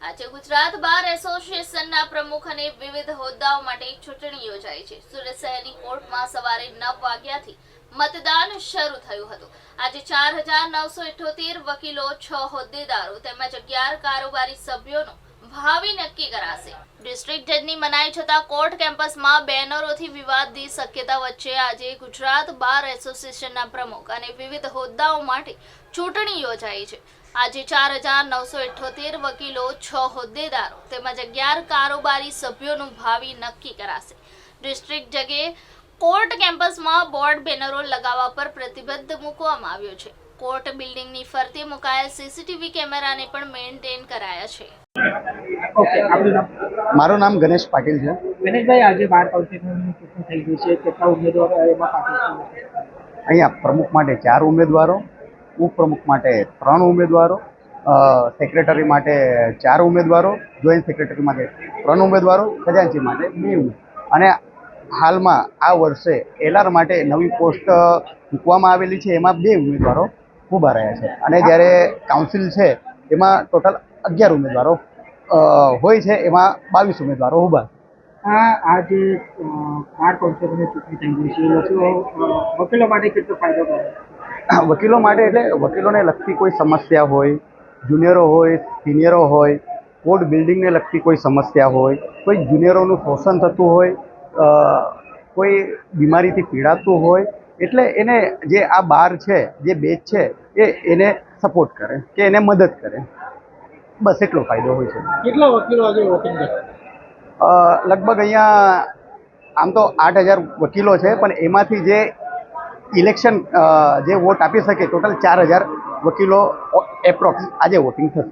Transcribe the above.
આજે ગુજરાત બાર એસોસિએશનના પ્રમુખ અને વિવિધ હોદ્દાઓ માટે ચૂંટણી યોજાઈ છે. સુરત શહેરની કોર્ટમાં સવારે નવ વાગ્યાથી મતદાન શરૂ થયું હતું. આજે ચાર હજાર નવસો ઇઠોતેર વકીલો, છ હોદ્દેદારો તેમજ અગિયાર કારોબારી સભ્યોનું ભાવિ નક્કી કરાશે. ડિસ્ટ્રિક્ટ જજની મનાઈ છતાં કોર્ટ કેમ્પસમાં બેનરોથી વિવાદની શક્યતા વચ્ચે આજે ગુજરાત બાર એસોસિએશનના પ્રમુખ અને વિવિધ હોદ્દાઓ માટે ચૂંટણી યોજાઈ છે. આજે ચાર હજાર નવસો ઇઠ્ઠોતેર વકીલો છ હોદ્દેદારો તેમજ અગિયાર કારોબારી સભ્યોનું ભાવિ નક્કી કરાશે. ડિસ્ટ્રિક્ટ જગે કોર્ટ કેમ્પસમાં બોર્ડ બેનરો લગાવવા પર પ્રતિબંધ મૂકવામાં આવ્યો છે. કોર્ટ બિલ્ડિંગની ફરતે મુકાયેલ સીસીટીવી કેમેરાને પણ મેન્ટેન કરાયા છે. ઓકે આપનું નામ? મારું નામ ગણેશ પાટીલ છે. ગણેશભાઈ આજે બાર કાઉન્સિલની ચૂંટણી થઈ ગઈ છે. કેટલા ઉમેદવારો એમાં પાર્ટિસિપેટ અહીંયા પ્રમુખ માટે ચાર ઉમેદવારો ઉપપ્રમુખ માટે ત્રણ ઉમેદવારો સેક્રેટરી માટે ચાર ઉમેદવારો જોઈન્ટ સેક્રેટરી માટે ત્રણ ઉમેદવારો ખજાનચી માટે બે ઉમેદવારો. અને હાલમાં આ વર્ષે એલઆર માટે નવી પોસ્ટ મૂકવામાં આવેલી છે. એમાં બે ઉમેદવારો ઊભા રહ્યા છે અને જ્યારે કાઉન્સિલ છે એમાં ટોટલ અગિયાર ઉમેદવારો હોય છે એમાં બાવીસ ઉમેદવારો ઊભા. આ જે બાર ચૂંટણી થઈ છે વકીલો માટે કેટલો ફાયદો કરે વકીલો માટે એટલે વકીલોને લગતી કોઈ સમસ્યા હોય જુનિયરો હોય સિનિયરો હોય કોર્ટ બિલ્ડિંગને લગતી કોઈ સમસ્યા હોય કોઈ જુનિયરોનું શોષણ થતું હોય કોઈ બીમારીથી પીડાતું હોય એટલે એને જે આ બાર છે જે બેચ છે એ એને સપોર્ટ કરે કે એને મદદ કરે. બસ એટલો ફાયદો હોય છે. કેટલા વકીલો આજે વોટિંગ કરશે લગભગ અહીંયા આમ તો આઠ હજાર વકીલો છે પણ એમાંથી જે ઇલેક્શન જે વોટ આપી શકે ટોટલ ચાર હજાર વકીલો એપ્રોક્સ આજે વોટિંગ થશે.